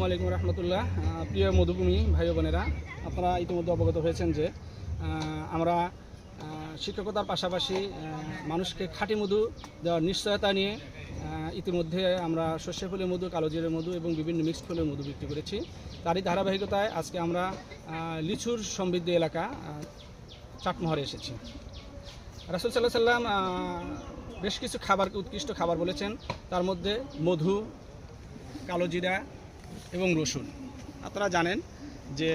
আসসালামু আলাইকুম রহমতুল্লাহ। প্রিয় মধুভূমি ভাই বোনেরা, আপনারা ইতিমধ্যে অবগত হয়েছেন যে আমরা শিক্ষকতার পাশাপাশি মানুষকে খাঁটি মধু দেওয়ার নিশ্চয়তা নিয়ে ইতিমধ্যে আমরা শস্য ফুলের মধু কালোজিরের মধু এবং বিভিন্ন মিক্সড ফুলের মধু বিক্রি করেছি। তারই ধারাবাহিকতায় আজকে আমরা লিচুর সমৃদ্ধ এলাকা চাটমোহরে এসেছি। রাসুল সাল্লাহ সাল্লাম বেশ কিছু খাবারকে উৎকৃষ্ট খাবার বলেছেন। তার মধ্যে মধু, কালো জিরা এবং রসুন। আপনারা জানেন যে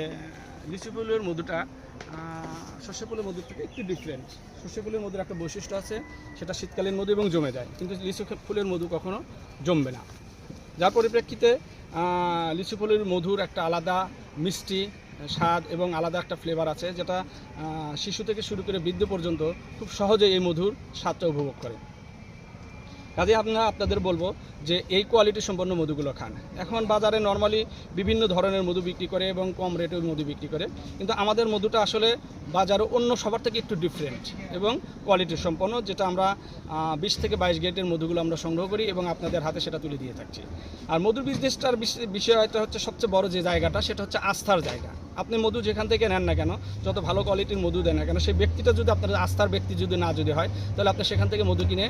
লিচু ফুলের মধুটা শস্য ফুলের মধুর থেকে একটু ডিফারেন্ট শস্য ফুলের মধুর একটা বৈশিষ্ট্য আছে, সেটা শীতকালীন মধু এবং জমে যায়। কিন্তু লিচু ফুলের মধু কখনো জমবে না। যার পরিপ্রেক্ষিতে লিচু ফুলের মধুর একটা আলাদা মিষ্টি স্বাদ এবং আলাদা একটা ফ্লেভার আছে, যেটা শিশু থেকে শুরু করে বৃদ্ধ পর্যন্ত খুব সহজে এই মধুর স্বাদটা উপভোগ করে। কাজে আমরা আপনাদের বলব যে এই কোয়ালিটি সম্পন্ন মধুগুলো খান। এখন বাজারে নর্মালি বিভিন্ন ধরনের মধু বিক্রি করে এবং কম রেটের মধু বিক্রি করে। কিন্তু আমাদের মধুটা আসলে বাজারে অন্য সবার থেকে একটু ডিফারেন্ট এবং কোয়ালিটি সম্পন্ন, যেটা আমরা বিশ থেকে বাইশ গেটের মধুগুলো আমরা সংগ্রহ করি এবং আপনাদের হাতে সেটা তুলে দিয়ে থাকছি। আর মধু বিজনেসটার বিষ- বিষয়টা হচ্ছে সবচেয়ে বড় যে জায়গাটা, সেটা হচ্ছে আস্থার জায়গা। আপনি মধু যেখান থেকে নেন না কেন, যত ভালো কোয়ালিটির মধু দেন না কেন, সেই ব্যক্তিটা যদি আপনার আস্থার ব্যক্তি যদি না যদি হয়, তাহলে আপনি সেখান থেকে মধু কিনে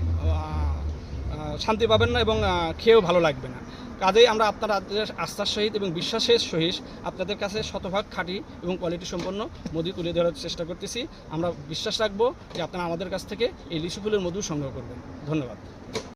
শান্তি পাবেন না এবং খেয়েও ভালো লাগবে না। কাজেই আমরা আপনাদের আস্থার সহিত এবং বিশ্বাসের সহিত আপনাদের কাছে শতভাগ খাঁটি এবং কোয়ালিটি সম্পন্ন মধু তুলে ধরার চেষ্টা করতেছি। আমরা বিশ্বাস রাখব যে আপনারা আমাদের কাছ থেকে এই লিচু ফুলের মধু সংগ্রহ করবেন। ধন্যবাদ।